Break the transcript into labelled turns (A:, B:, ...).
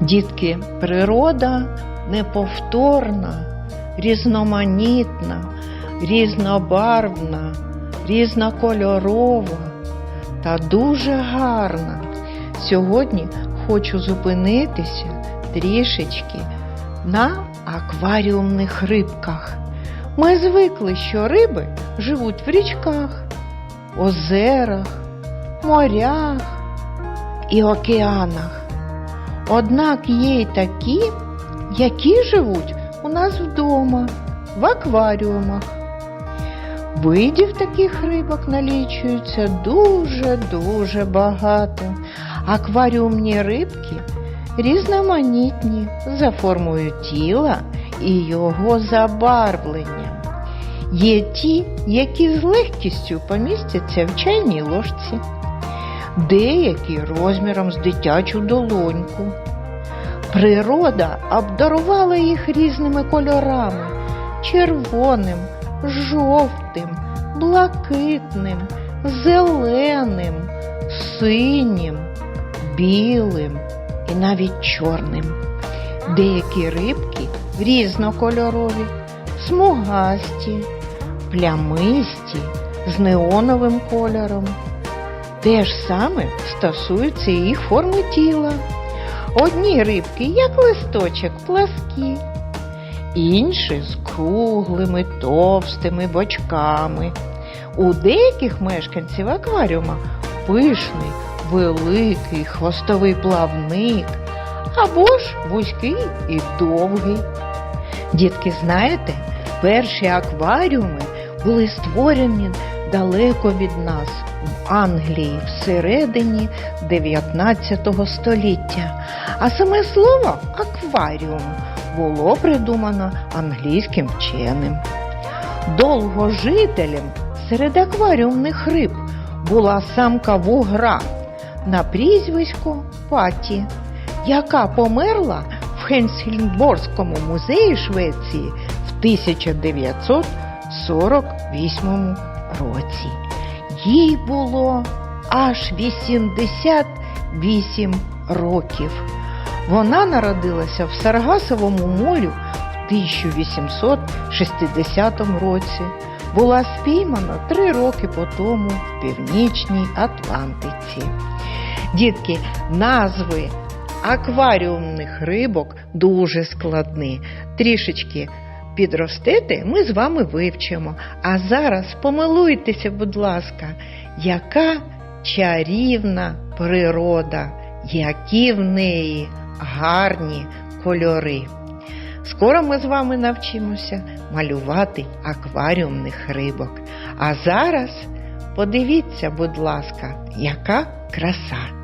A: Дітки, природа неповторна, різноманітна, різнобарвна, різнокольорова та дуже гарна. Сьогодні хочу зупинитися трішечки на акваріумних рибках. Ми звикли, що риби живуть в річках, озерах, морях і океанах. Однак є й такі, які живуть у нас вдома, в акваріумах. Видів таких рибок налічується дуже-дуже багато. Акваріумні рибки різноманітні за формою тіла і його забарвленням. Є ті, які з легкістю помістяться в чайній ложці, деякі розміром з дитячу долоньку. Природа обдарувала їх різними кольорами червоним, жовтим, блакитним, зеленим, синім, білим і навіть чорним. Деякі рибки різнокольорові, смугасті, плямисті, з неоновим кольором. Те ж саме стосується і їх форми тіла. Одні рибки, як листочок, пласкі, інші з круглими, товстими бочками. У деяких мешканців акваріума пишний, великий хвостовий плавник або ж вузький і довгий. Дітки, знаєте, перші акваріуми були створені далеко від нас в Англії всередині 19 століття. А саме слово акваріум було придумано англійським вченим. Довгожителем серед акваріумних риб була самка вугра на прізвисько Паті, яка померла в Хельсінгборському музеї Швеції в 1948 році. Їй було аж 88 років. Вона народилася в Саргасовому морі в 1860 році. Була спіймана три роки по тому в Північній Атлантиці. Дітки, назви акваріумних рибок дуже складні. Трішечки підростете, ми з вами вивчимо. А зараз помилуйтеся, будь ласка, яка чарівна природа, які в неї гарні кольори. Скоро ми з вами навчимося малювати акваріумних рибок. А зараз подивіться, будь ласка, яка краса.